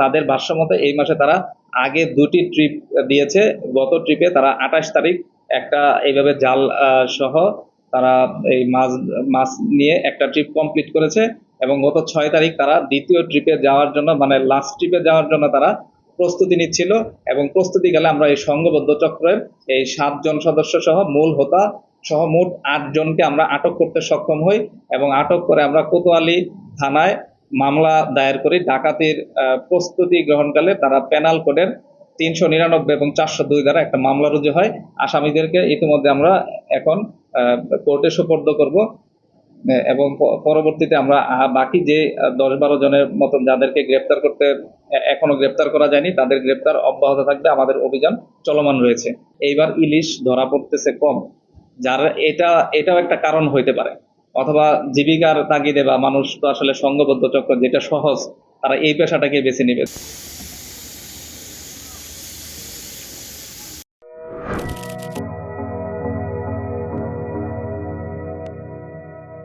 তাদের ভাষ্যমতে এই মাসে তারা আগে দুটি ট্রিপ দিয়েছে। গত ট্রিপে তারা আঠাশ তারিখ একটা এইভাবে জাল সহ তারা এই মাছ মাছ নিয়ে একটা ট্রিপ কমপ্লিট করেছে এবং গত ছয় তারিখ তারা দ্বিতীয় ট্রিপে যাওয়ার জন্য মানে লাস্ট ট্রিপে যাওয়ার জন্য তারা প্রস্তুতি নিচ্ছিল এবং প্রস্তুতি গেলে আমরা এই সংঘবদ্ধ চক্রের এই সাতজন সদস্য সহ মূল হোতা সহ মোট আট জনকে আমরা আটক করতে সক্ষম হই এবং আটক করে আমরা কোতোয়ালি থানায় মামলা দায়ের করি। ডাকাতির প্রস্তুতি গ্রহণকালে তারা পেনাল কোডের তিনশো নিরানব্বই এবং চারশো দুই দ্বারা একটা মামলা রুজু হয়। আসামিদেরকে ইতিমধ্যে আমরা এখন কোর্টে সোপর্দ করব। এবং পরবর্তীতে আমরা বাকি যে দশ বারো জনের মতন যাদেরকে গ্রেপ্তার করতে এখনও গ্রেপ্তার করা যায়নি, তাদের গ্রেপ্তার অব্যাহত থাকবে, আমাদের অভিযান চলমান রয়েছে। এইবার ইলিশ ধরা পড়তেছে কম, যার, এটা, এটাও একটা কারণ হইতে পারে। অথবা জীবিকার তাগিদে বা মানুষ তো আসলে সংঘবদ্ধ চক্র, যেটা সহজ, তারা এই পেশাটাকে বেছে নেবে।